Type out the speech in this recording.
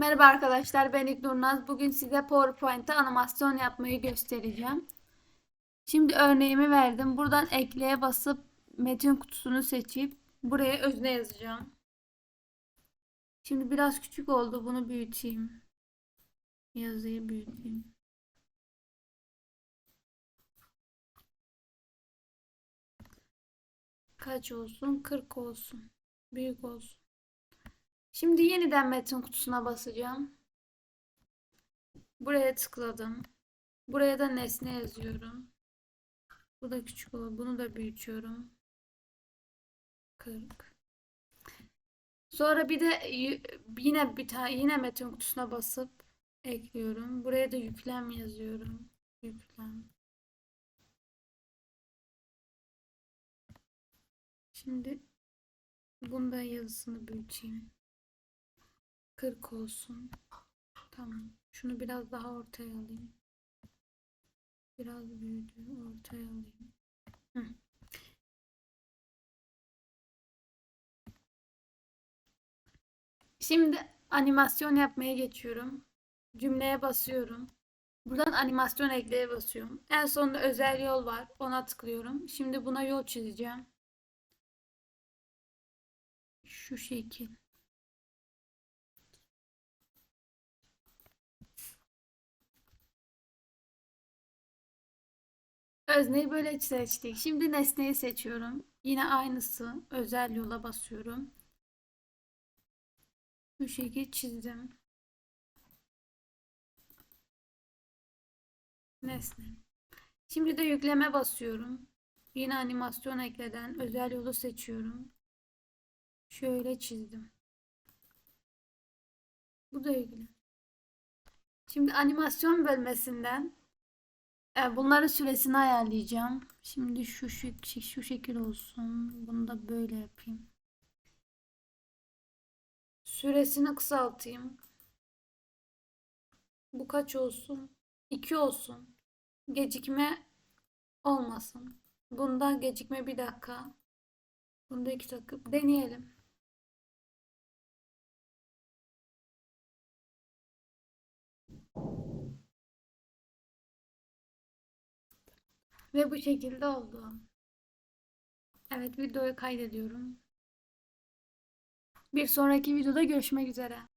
Merhaba arkadaşlar ben İlknur Bugün size PowerPoint'te animasyon yapmayı göstereceğim. Şimdi örneğimi verdim. Buradan ekleye basıp metin kutusunu seçip buraya özne yazacağım. Şimdi biraz küçük oldu. Bunu büyüteyim. Yazıyı büyüteyim. Kaç olsun? 40 olsun. Büyük olsun. Şimdi yeniden metin kutusuna basacağım. Buraya tıkladım. Buraya da nesne yazıyorum. Bu da küçük olur. Bunu da büyütüyorum. 40. Sonra bir de yine bir tane yine metin kutusuna basıp ekliyorum. Buraya da yüklem yazıyorum. Yüklem. Şimdi bunda yazısını büyüteyim. 40 olsun. Tamam. Şunu biraz daha ortaya alayım. Biraz büyüdü. Ortaya alayım. Hı. Şimdi animasyon yapmaya geçiyorum. Cümleye basıyorum. Buradan animasyon ekleye basıyorum. En sonunda özel yol var. Ona tıklıyorum. Şimdi buna yol çizeceğim. Şu şekil. Özneyi böyle seçtik. Şimdi nesneyi seçiyorum. Yine aynısı. Özel yola basıyorum. Bu şekil çizdim. Nesne. Şimdi de yükleme basıyorum. Yine animasyon ekleden özel yolu seçiyorum. Şöyle çizdim. Bu da yüklem. Şimdi animasyon bölmesinden bunların süresini ayarlayacağım. Şimdi şu, şu, şu şekil olsun. Bunu da böyle yapayım. Süresini kısaltayım. Bu kaç olsun? 2 olsun. Gecikme olmasın. Bunda gecikme bir dakika. Bunda 2 dakika. Deneyelim. Ve bu şekilde oldu. Evet videoyu kaydediyorum. Bir sonraki videoda görüşmek üzere.